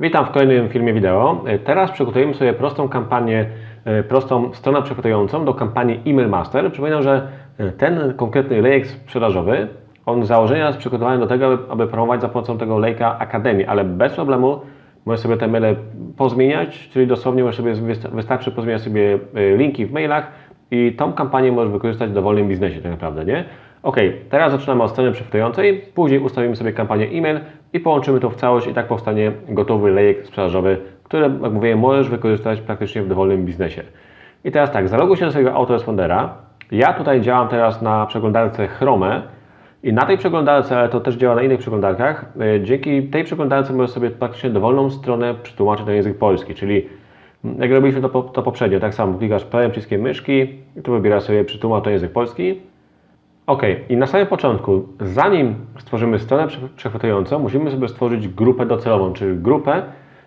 Witam w kolejnym filmie wideo. Teraz przygotujemy sobie prostą kampanię, e, prostą stronę przechwytującą do kampanii Email Master. Przypominam, że e, ten konkretny lejek sprzedażowy, on z założenia jest przygotowany do tego, aby, promować za pomocą tego lejka Akademii, ale bez problemu możesz sobie te maile pozmieniać, czyli dosłownie możesz sobie, wysta- wystarczy pozmieniać sobie e, linki w mailach i tą kampanię możesz wykorzystać w dowolnym biznesie tak naprawdę, nie? Ok, teraz zaczynamy od strony przechwytującej, później ustawimy sobie kampanię e-mail i połączymy to w całość i tak powstanie gotowy lejek sprzedażowy, który, jak mówię, możesz wykorzystać praktycznie w dowolnym biznesie. I teraz tak, zaloguj się do swojego autorespondera. Ja tutaj działam teraz na przeglądarce Chrome i na tej przeglądarce, ale to też działa na innych przeglądarkach, y, dzięki tej przeglądarce możesz sobie praktycznie dowolną stronę przetłumaczyć na język polski, czyli jak robiliśmy to, to poprzednio, tak samo klikasz prawym przyciskiem myszki i tu wybierasz sobie przetłumacz na język polski Ok, i na samym początku, zanim stworzymy stronę prze- przechwytującą, musimy sobie stworzyć grupę docelową, czyli grupę,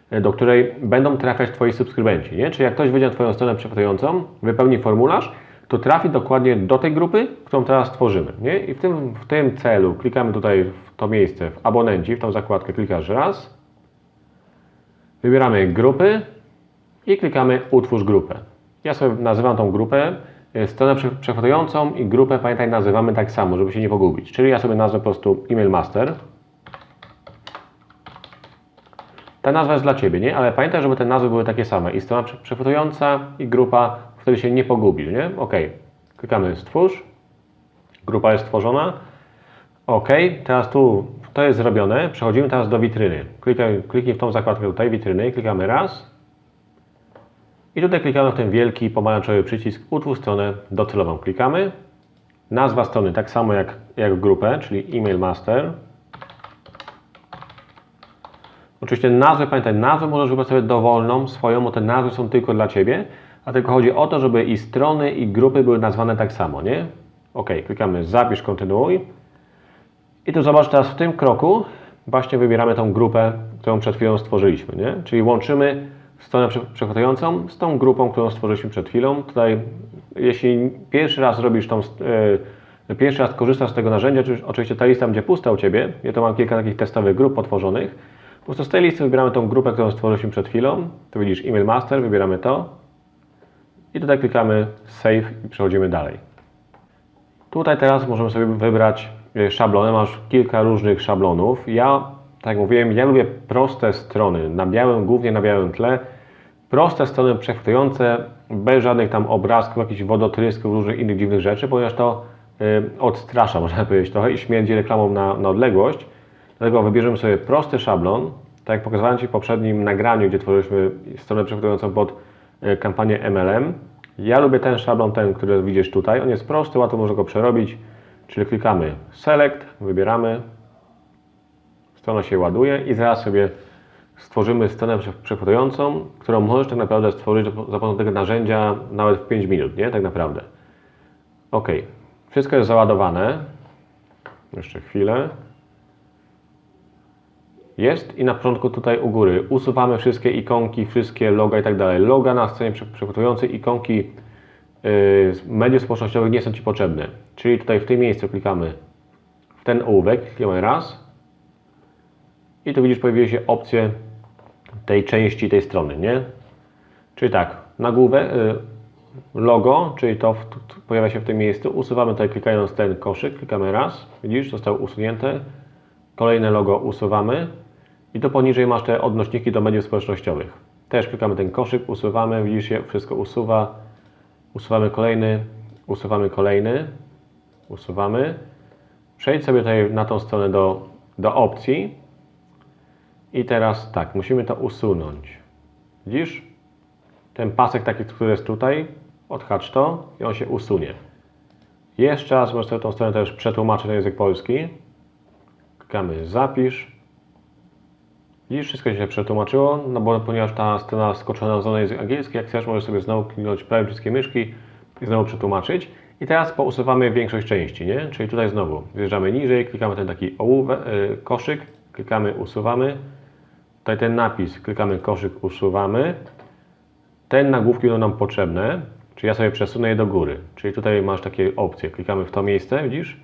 e, do której będą trafiać Twoi subskrybenci. Nie? Czyli jak ktoś wejdzie na Twoją stronę przechwytującą, wypełni formularz, to trafi dokładnie do tej grupy, którą teraz tworzymy. Nie? I w tym, w tym celu klikamy tutaj w to miejsce, w abonenci, w tą zakładkę klikasz raz, wybieramy grupy i klikamy utwórz grupę. Ja sobie nazywam tą grupę stronę prze- przechwytującą i grupę, pamiętaj, nazywamy tak samo, żeby się nie pogubić. Czyli ja sobie nazwę po prostu email master. Ta nazwa jest dla Ciebie, nie? Ale pamiętaj, żeby te nazwy były takie same. I strona prze- przechwytująca i grupa, wtedy się nie pogubisz, nie? OK. Klikamy stwórz. Grupa jest stworzona. OK. Teraz tu to jest zrobione. Przechodzimy teraz do witryny. Klikaj, kliknij w tą zakładkę tutaj, witryny. Klikamy raz. I tutaj klikamy w ten wielki pomarańczowy przycisk Utwórz stronę docelową. Klikamy. Nazwa strony tak samo jak, jak grupę, czyli email master. Oczywiście nazwę, pamiętaj, nazwę możesz wybrać sobie dowolną, swoją, bo te nazwy są tylko dla Ciebie, a tylko chodzi o to, żeby i strony, i grupy były nazwane tak samo, nie? OK, klikamy zapisz, kontynuuj. I tu zobacz teraz w tym kroku właśnie wybieramy tą grupę, którą przed chwilą stworzyliśmy, nie? Czyli łączymy stronę prze- przechwytującą z tą grupą, którą stworzyliśmy przed chwilą. Tutaj, jeśli pierwszy raz robisz tą, e, pierwszy raz korzystasz z tego narzędzia, czy oczywiście ta lista będzie pusta u Ciebie, ja to mam kilka takich testowych grup potworzonych, po prostu z tej listy wybieramy tą grupę, którą stworzyliśmy przed chwilą. Tu widzisz email master, wybieramy to i tutaj klikamy save i przechodzimy dalej. Tutaj teraz możemy sobie wybrać e, szablony. Masz kilka różnych szablonów. Ja, tak jak mówiłem, ja lubię proste strony, na białym, głównie na białym tle. Proste strony przechwytujące, bez żadnych tam obrazków, jakichś wodotrysków, różnych innych dziwnych rzeczy, ponieważ to y, odstrasza, można powiedzieć, trochę i śmierdzi reklamą na, na odległość. Dlatego wybierzemy sobie prosty szablon, tak jak pokazywałem Ci w poprzednim nagraniu, gdzie tworzyliśmy stronę przechwytującą pod y, kampanię MLM. Ja lubię ten szablon, ten, który widzisz tutaj. On jest prosty, łatwo można go przerobić. Czyli klikamy Select, wybieramy, strona się ładuje i zaraz sobie stworzymy stronę prze- przechwytującą, którą możesz tak naprawdę stworzyć za pomocą tego narzędzia nawet w 5 minut, nie? Tak naprawdę. Ok, wszystko jest załadowane. Jeszcze chwilę. Jest i na początku tutaj u góry usuwamy wszystkie ikonki, wszystkie loga i tak dalej. Loga na stronie prze- przechwytującej, ikonki yy, mediów społecznościowych nie są Ci potrzebne. Czyli tutaj w tym miejscu klikamy w ten ołówek, klikamy raz i tu widzisz pojawiły się opcje tej części tej strony, nie? Czyli tak, nagłówek, y, logo, czyli to w, pojawia się w tym miejscu, usuwamy tutaj klikając ten koszyk, klikamy raz, widzisz, zostało usunięte, kolejne logo usuwamy. I tu poniżej masz te odnośniki do mediów społecznościowych. Też klikamy ten koszyk, usuwamy, widzisz, się wszystko usuwa, usuwamy kolejny, usuwamy kolejny, usuwamy. Przejdź sobie tutaj na tą stronę do, do opcji i teraz tak, musimy to usunąć. Widzisz? Ten pasek taki, który jest tutaj, odhacz to i on się usunie. Jeszcze raz możesz sobie tą stronę też przetłumaczyć na język polski. Klikamy zapisz. Widzisz, wszystko się przetłumaczyło, no bo ponieważ ta strona skoczona na język angielski, jak chcesz, możesz sobie znowu kliknąć prawym przyciskiem myszki i znowu przetłumaczyć. I teraz pousuwamy większość części, nie? Czyli tutaj znowu zjeżdżamy niżej, klikamy ten taki ołówek, y, koszyk, klikamy usuwamy. Tutaj ten napis, klikamy koszyk, usuwamy. Ten nagłówki będą nam potrzebne, czyli ja sobie przesunę je do góry. Czyli tutaj masz takie opcje, klikamy w to miejsce, widzisz?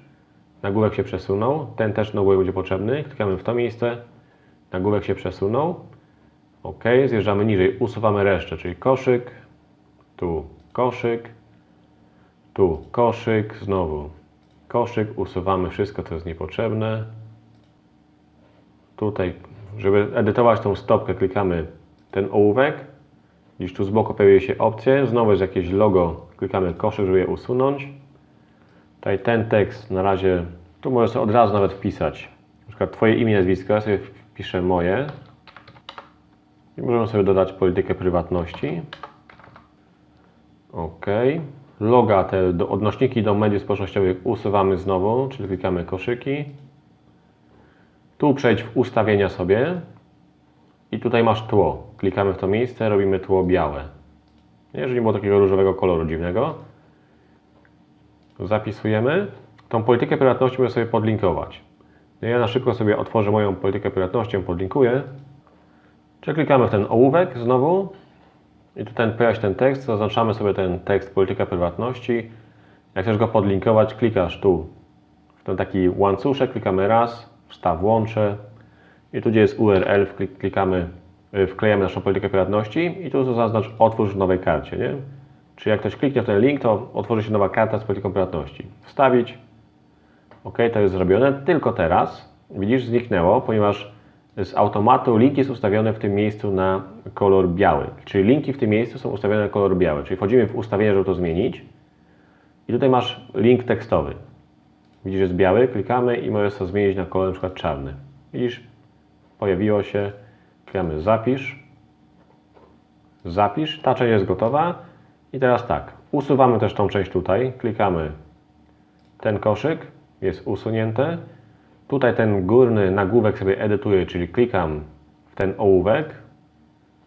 Nagłówek się przesunął, ten też nagłówek będzie potrzebny, klikamy w to miejsce, nagłówek się przesunął. OK, zjeżdżamy niżej, usuwamy resztę, czyli koszyk, tu koszyk, tu koszyk, znowu koszyk, usuwamy wszystko, co jest niepotrzebne. Tutaj, żeby edytować tą stopkę, klikamy ten ołówek. Gdzieś tu z boku pojawiły się opcje. Znowu jest jakieś logo, klikamy koszyk, żeby je usunąć. Tutaj ten tekst na razie, tu możesz sobie od razu nawet wpisać. Na przykład Twoje imię, nazwisko, ja sobie wpiszę moje. I możemy sobie dodać politykę prywatności. OK. Loga, te do, odnośniki do mediów społecznościowych usuwamy znowu, czyli klikamy koszyki. Tu przejdź w ustawienia sobie i tutaj masz tło. Klikamy w to miejsce, robimy tło białe. Jeżeli nie było takiego różowego koloru dziwnego. Zapisujemy. Tą politykę prywatności możemy sobie podlinkować. No Ja na szybko sobie otworzę moją politykę prywatności, ją podlinkuję. Czy klikamy w ten ołówek znowu i tutaj pojawia się ten tekst, zaznaczamy sobie ten tekst polityka prywatności. Jak chcesz go podlinkować, klikasz tu w ten taki łańcuszek, klikamy raz, wstaw łącze i tu gdzie jest URL klikamy, y, wklejamy naszą politykę prywatności i tu zaznacz otwórz w nowej karcie, nie? Czyli jak ktoś kliknie w ten link, to otworzy się nowa karta z polityką prywatności. Wstawić. OK, to jest zrobione. Tylko teraz, widzisz, zniknęło, ponieważ z automatu link jest ustawiony w tym miejscu na kolor biały. Czyli linki w tym miejscu są ustawione na kolor biały. Czyli wchodzimy w ustawienia, żeby to zmienić. I tutaj masz link tekstowy. Widzisz, jest biały, klikamy i możesz to zmienić na kolor przykład czarny. Widzisz, pojawiło się, klikamy zapisz. Zapisz, ta część jest gotowa. I teraz tak, usuwamy też tą część tutaj, klikamy ten koszyk, jest usunięte. Tutaj ten górny nagłówek sobie edytuję, czyli klikam w ten ołówek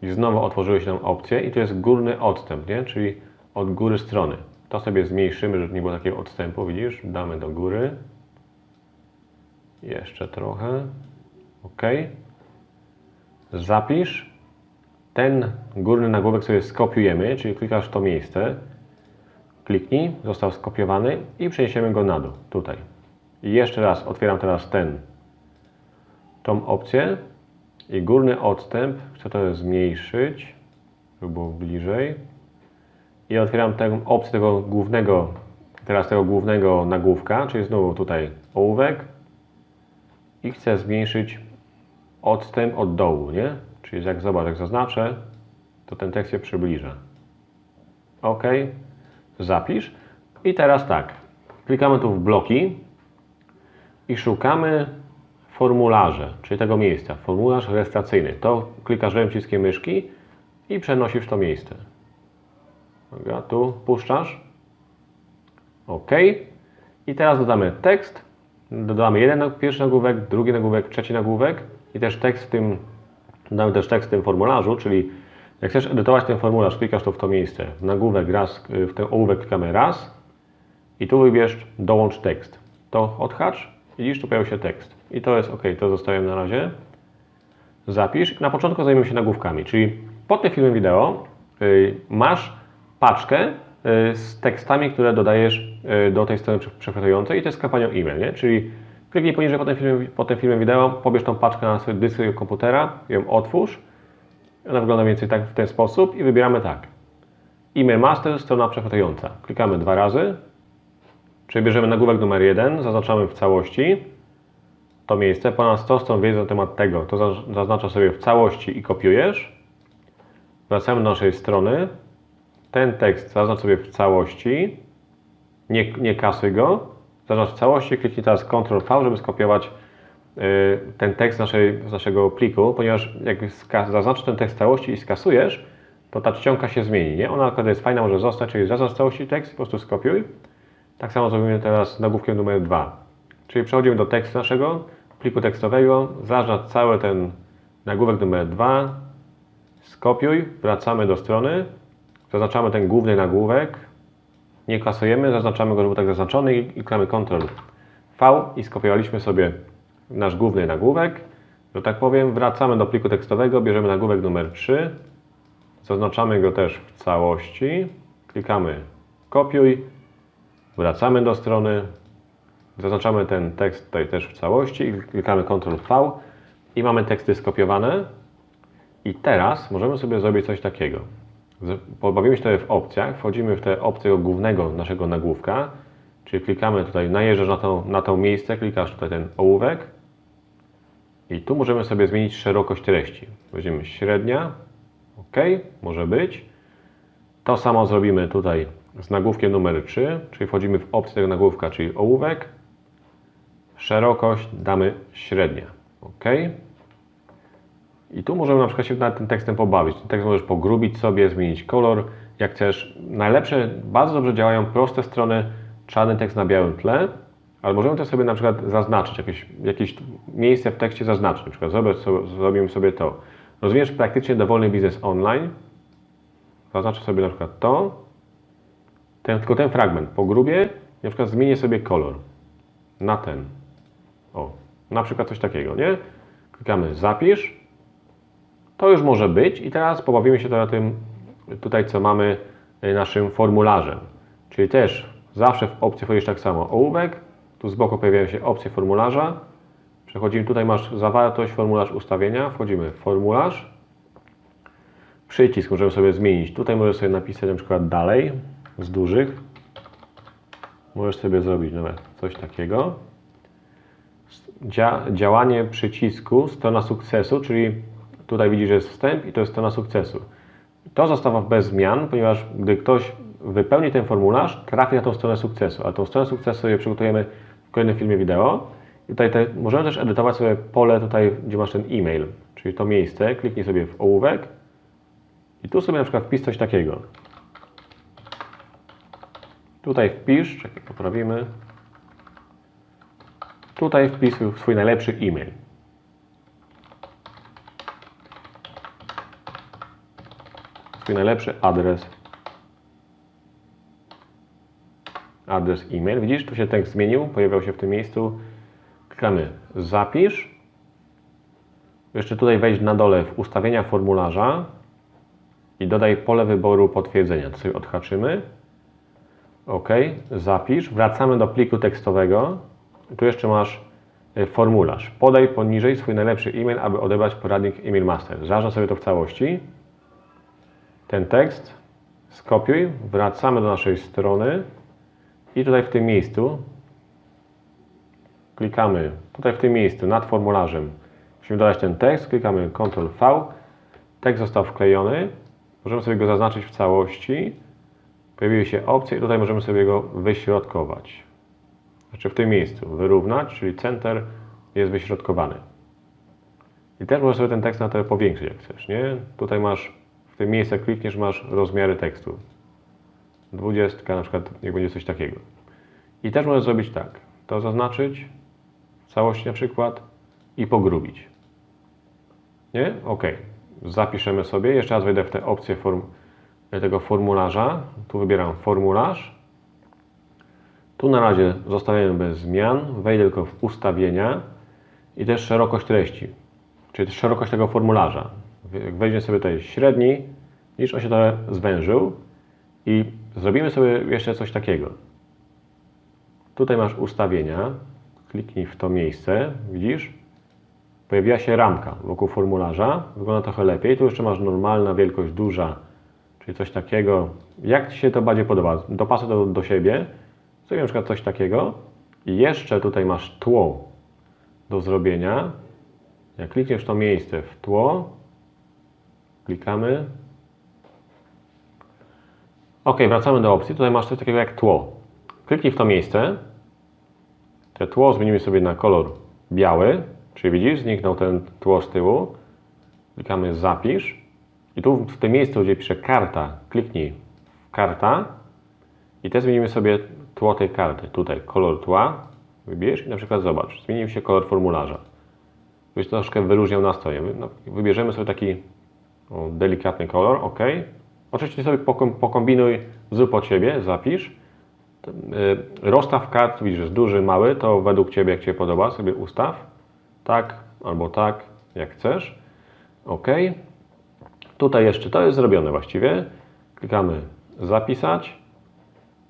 i znowu otworzyły się nam opcje i tu jest górny odstęp, nie? czyli od góry strony. To sobie zmniejszymy, żeby nie było takiego odstępu, widzisz? Damy do góry. Jeszcze trochę. OK. Zapisz. Ten górny nagłówek sobie skopiujemy, czyli klikasz w to miejsce. Kliknij, został skopiowany i przeniesiemy go na dół, tutaj. I jeszcze raz otwieram teraz ten, tą opcję i górny odstęp, chcę to zmniejszyć, żeby było bliżej. I otwieram tę opcję tego głównego, teraz tego głównego nagłówka, czyli znowu tutaj ołówek i chcę zmniejszyć odstęp od dołu, nie? Czyli jak zobacz, jak zaznaczę, to ten tekst się przybliża. OK, zapisz. I teraz tak, klikamy tu w bloki i szukamy formularze, czyli tego miejsca. Formularz rejestracyjny. To klikasz lewym przyciskiem myszki i przenosisz to miejsce. Dobra, tu puszczasz. OK. I teraz dodamy tekst. Dodamy jeden pierwszy nagłówek, drugi nagłówek, trzeci nagłówek i też tekst w tym, dodamy też tekst w tym formularzu, czyli jak chcesz edytować ten formularz, klikasz tu w to miejsce. Nagłówek raz, w ten ołówek klikamy raz i tu wybierz dołącz tekst. To odhacz, widzisz, tu pojawił się tekst. I to jest OK, to zostawiam na razie. Zapisz. Na początku zajmiemy się nagłówkami, czyli pod tym filmem wideo y, masz paczkę y, z tekstami, które dodajesz y, do tej strony prze- przechwytującej i to jest kampanią e-mail, nie? Czyli kliknij poniżej pod tym, filmem, pod tym filmem wideo, pobierz tą paczkę na swój dysk komputera, ją otwórz. Ona wygląda mniej więcej tak w ten sposób i wybieramy tak. E-mail master, strona przechwytująca. Klikamy dwa razy, czyli bierzemy nagłówek numer jeden, zaznaczamy w całości to miejsce, ponad 100 stron wiedzy na temat tego, to za- zaznaczasz sobie w całości i kopiujesz. Wracamy do naszej strony. Ten tekst zaznacz sobie w całości. Nie, nie kasuj go. Zaznacz w całości, kliknij teraz Ctrl V, żeby skopiować y, ten tekst z, naszej, z naszego pliku, ponieważ jak zaznaczysz ten tekst w całości i skasujesz, to ta czcionka się zmieni. Nie? Ona akurat jest fajna, może zostać, czyli zaznacz w całości tekst po prostu skopiuj. Tak samo zrobimy teraz z nagłówkiem numer 2. Czyli przechodzimy do tekstu naszego pliku tekstowego, zaznacz cały ten nagłówek numer 2, skopiuj, wracamy do strony, zaznaczamy ten główny nagłówek, nie kasujemy, zaznaczamy go, żeby był tak zaznaczony i klikamy Ctrl V i skopiowaliśmy sobie nasz główny nagłówek, że tak powiem, wracamy do pliku tekstowego, bierzemy nagłówek numer 3, zaznaczamy go też w całości, klikamy kopiuj, wracamy do strony, Zaznaczamy ten tekst tutaj też w całości klikamy Ctrl V i mamy teksty skopiowane. I teraz możemy sobie zrobić coś takiego. Pobawimy się tutaj w opcjach, wchodzimy w te opcje głównego naszego nagłówka, czyli klikamy tutaj, najeżdżasz na to, na to miejsce, klikasz tutaj ten ołówek i tu możemy sobie zmienić szerokość treści. Weźmiemy średnia, ok, może być. To samo zrobimy tutaj z nagłówkiem numer 3, czyli wchodzimy w opcję tego nagłówka, czyli ołówek, szerokość damy średnia, ok. I tu możemy na przykład się nad tym tekstem pobawić. Ten tekst możesz pogrubić sobie, zmienić kolor, jak chcesz. Najlepsze, bardzo dobrze działają proste strony, czarny tekst na białym tle, ale możemy też sobie na przykład zaznaczyć, jakieś, jakieś miejsce w tekście zaznaczyć. Na przykład zrobimy sobie to. Rozwijesz praktycznie dowolny biznes online. Zaznaczę sobie na przykład to. Ten, tylko ten fragment pogrubię i na przykład zmienię sobie kolor na ten. O, na przykład coś takiego, nie? Klikamy zapisz. To już może być i teraz pobawimy się na tym tutaj, co mamy y, naszym formularzem. Czyli też zawsze w opcji wchodzisz tak samo ołówek, tu z boku pojawiają się opcje formularza. Przechodzimy, tutaj masz zawartość, formularz ustawienia, wchodzimy w formularz. Przycisk możemy sobie zmienić. Tutaj możesz sobie napisać na przykład dalej z dużych. Możesz sobie zrobić nawet coś takiego. Dzia działanie przycisku, strona sukcesu, czyli tutaj widzisz, że jest wstęp i to jest strona sukcesu. To zostawa bez zmian, ponieważ gdy ktoś wypełni ten formularz, trafi na tą stronę sukcesu, a tą stronę sukcesu sobie przygotujemy w kolejnym filmie wideo. I tutaj te, możemy też edytować sobie pole tutaj, gdzie masz ten e-mail, czyli to miejsce, kliknij sobie w ołówek i tu sobie na przykład wpisz coś takiego. Tutaj wpisz, czekaj, poprawimy. Tutaj wpisuj swój najlepszy e-mail. Swój najlepszy adres. Adres e-mail. Widzisz, tu się tekst zmienił, pojawiał się w tym miejscu. Klikamy zapisz. Jeszcze tutaj wejdź na dole w ustawienia formularza i dodaj pole wyboru potwierdzenia. To sobie odhaczymy. OK, zapisz. Wracamy do pliku tekstowego. Tu jeszcze masz y, formularz. Podaj poniżej swój najlepszy e-mail, aby odebrać poradnik e-mail master. Zaznacz sobie to w całości. Ten tekst skopiuj, wracamy do naszej strony i tutaj w tym miejscu klikamy tutaj w tym miejscu nad formularzem. Musimy dodać ten tekst, klikamy Ctrl V. Tekst został wklejony. Możemy sobie go zaznaczyć w całości. Pojawiły się opcje i tutaj możemy sobie go wyśrodkować. Znaczy w tym miejscu wyrównać, czyli center jest wyśrodkowany. I też możesz sobie ten tekst na tyle powiększyć, jak chcesz, nie? Tutaj masz, w tym miejscu jak klikniesz, masz rozmiary tekstu. 20, na przykład, niech będzie coś takiego. I też możesz zrobić tak, to zaznaczyć w całości na przykład i pogrubić. Nie? Ok. Zapiszemy sobie. Jeszcze raz wejdę w te opcje form, tego formularza. Tu wybieram formularz. Tu na razie zostawiamy bez zmian. Wejdę tylko w ustawienia i też szerokość treści, czyli szerokość tego formularza. Jak wejdzie sobie tutaj średni, niż on się trochę zwężył i zrobimy sobie jeszcze coś takiego. Tutaj masz ustawienia. Kliknij w to miejsce, widzisz? Pojawiła się ramka wokół formularza. Wygląda trochę lepiej. Tu jeszcze masz normalna wielkość duża, czyli coś takiego. Jak Ci się to bardziej podoba? Dopasuj to do siebie. Zrobię na przykład coś takiego. I jeszcze tutaj masz tło do zrobienia. Jak klikniesz w to miejsce w tło, klikamy. Ok, wracamy do opcji. Tutaj masz coś takiego jak tło. Kliknij w to miejsce. Te tło zmienimy sobie na kolor biały. Czyli widzisz, zniknął ten tło z tyłu. Klikamy zapisz. I tu w tym miejscu, gdzie pisze karta, kliknij karta. I też zmienimy sobie tło tej karty. Tutaj kolor tła. Wybierz i na przykład zobacz. Zmienił się kolor formularza. Byś troszkę wyróżniał nastroje. No, wybierzemy sobie taki o, delikatny kolor. OK. Oczywiście sobie pokom- pokombinuj, zrób od siebie, zapisz. Y, Rozstaw kart, widzisz, jest duży, mały, to według Ciebie, jak Ci się podoba, sobie ustaw. Tak albo tak, jak chcesz. OK. Tutaj jeszcze to jest zrobione właściwie. Klikamy zapisać.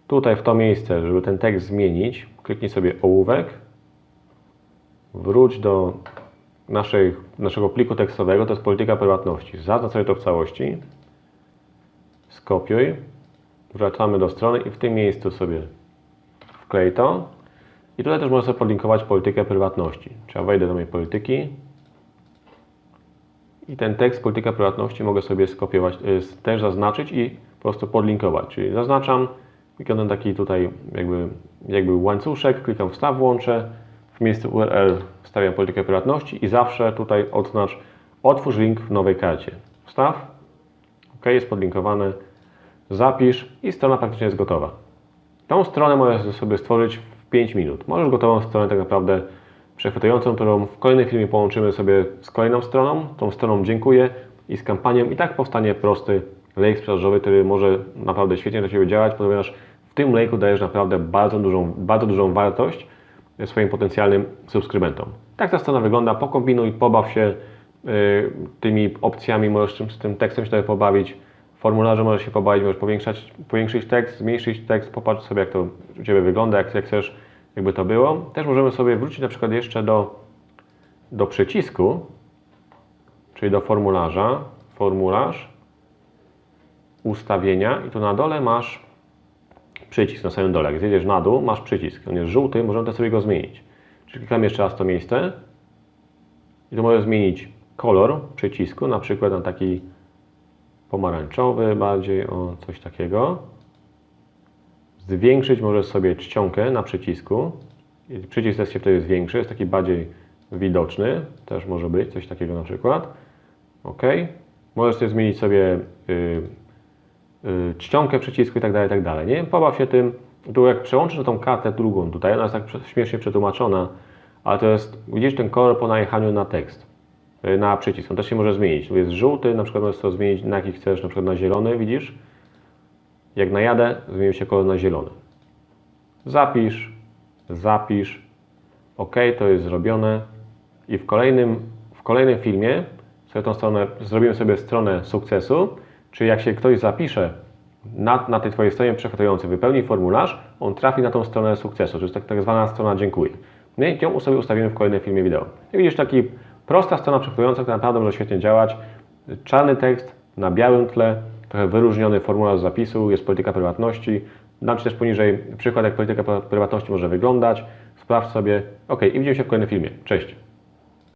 Tutaj w to miejsce, żeby ten tekst zmienić, kliknij sobie ołówek. Wróć do naszej, naszego pliku tekstowego to jest polityka prywatności. Zaznacz sobie to w całości. Skopiuj. Wracamy do strony i w tym miejscu sobie wklej to. I tutaj też można sobie podlinkować politykę prywatności. Czyli ja wejdę do mojej polityki. I ten tekst polityka prywatności mogę sobie skopiować, y, też zaznaczyć i po prostu podlinkować. Czyli zaznaczam, wykonam taki tutaj jakby, jakby łańcuszek, klikam wstaw, włączę, w miejscu URL wstawiam politykę prywatności i zawsze tutaj odznacz otwórz link w nowej karcie. Wstaw, OK, jest podlinkowane, zapisz i strona praktycznie jest gotowa. Tą stronę możesz sobie stworzyć w 5 minut. Możesz gotową stronę tak naprawdę przechwytującą, którą w kolejnym filmie połączymy sobie z kolejną stroną. Tą stroną dziękuję i z kampanią i tak powstanie prosty lejk sprzedażowy, który może naprawdę świetnie dla Ciebie działać, ponieważ w tym lejku dajesz naprawdę bardzo dużą, bardzo dużą wartość swoim potencjalnym subskrybentom. Tak ta strona wygląda, pokombinuj, pobaw się y, tymi opcjami, możesz z tym tekstem się pobawić, formularze możesz się pobawić, możesz powiększać, powiększyć tekst, zmniejszyć tekst, popatrz sobie jak to u Ciebie wygląda, jak, jak chcesz, jakby to było. Też możemy sobie wrócić na przykład jeszcze do, do przycisku, czyli do formularza, formularz, ustawienia i tu na dole masz przycisk na samym dole. Jak zjedziesz na dół, masz przycisk. On jest żółty, możemy też sobie go zmienić. Czyli klikam jeszcze raz to miejsce i tu możesz zmienić kolor przycisku, na przykład na taki pomarańczowy bardziej, o coś takiego. Zwiększyć możesz sobie czcionkę na przycisku. Przycisk też się wtedy zwiększy, jest taki bardziej widoczny, też może być coś takiego na przykład. OK. Możesz sobie zmienić sobie y, czcionkę przycisku i tak dalej, tak dalej. Nie? Pobaw się tym. Tu jak przełączysz tą kartę drugą tutaj, ona jest tak śmiesznie przetłumaczona, ale to jest, widzisz ten kolor po najechaniu na tekst, y, na przycisk. On też się może zmienić. Tu jest żółty, na przykład możesz to zmienić na jaki chcesz, na przykład na zielony, widzisz? Jak najadę, zmienił się kolor na zielony. Zapisz, zapisz. OK, to jest zrobione. I w kolejnym, w kolejnym filmie sobie tą stronę, zrobimy sobie stronę sukcesu, czyli jak się ktoś zapisze na, na tej Twojej stronie przechwytującej, wypełni formularz, on trafi na tą stronę sukcesu, to jest tak, tak zwana strona dziękuję. My ją sobie ustawimy w kolejnym filmie wideo. I widzisz, taki prosta strona przechwytująca, która naprawdę może świetnie działać. Czarny tekst na białym tle, trochę wyróżniony formularz zapisu, jest polityka prywatności. Dam Ci też poniżej przykład, jak polityka prywatności może wyglądać. Sprawdź sobie. OK, i widzimy się w kolejnym filmie. Cześć!